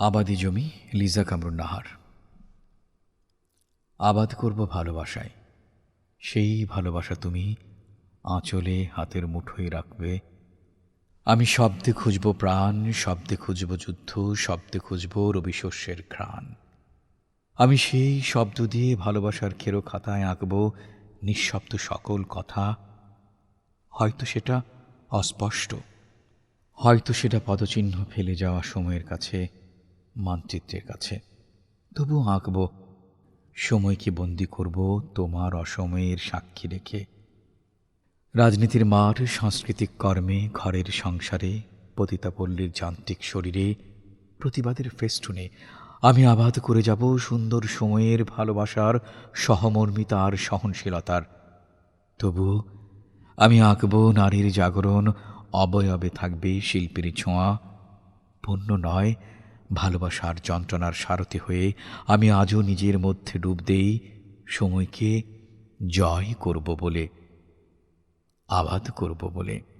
আবাদি জমি লিজা কামরুন নাহার আবাদ করব ভালোবাসায়। সেই ভালোবাসা তুমি আঁচলে হাতের মুঠোয় রাখবে। আমি শব্দে খুঁজব প্রাণ, শব্দে খুঁজব যুদ্ধ, শব্দে খুঁজব রবি শস্যের ঘ্রাণ। আমি সেই শব্দ দিয়ে ভালোবাসার খেরো খাতায় আঁকব নিঃশব্দ সকল কথা। হয়তো সেটা অস্পষ্ট, হয়তো সেটা পদচিহ্ন ফেলে যাওয়া সময়ের কাছে। মানচিত্রের কাছে। তবু আঁকব সময়কে বন্দি করব তোমার অসময়ের সাক্ষী রেখে? রাজনীতির মাঠ, সাংস্কৃতিক কর্মে, ঘরের সংসারে, পতিতাপল্লীর যান্ত্রিক শরীরে, প্রতিবাদের ফেস্টুনে। আমি আবাদ করে যাব সুন্দর সময়ের ভালোবাসার, সহমর্মিতার, সহনশীলতার। তবু আমি আঁকব নারীর জাগরণ, অবয়বে থাকবে শিল্পীর ছোঁয়া। পূর্ণ নয় ভালোবাসার যন্ত্রণার সারথি হয়ে আমি আজও নিজের মধ্যে ডুব দেই সময়কে জয় করব বলে, আবাদ করব বলে।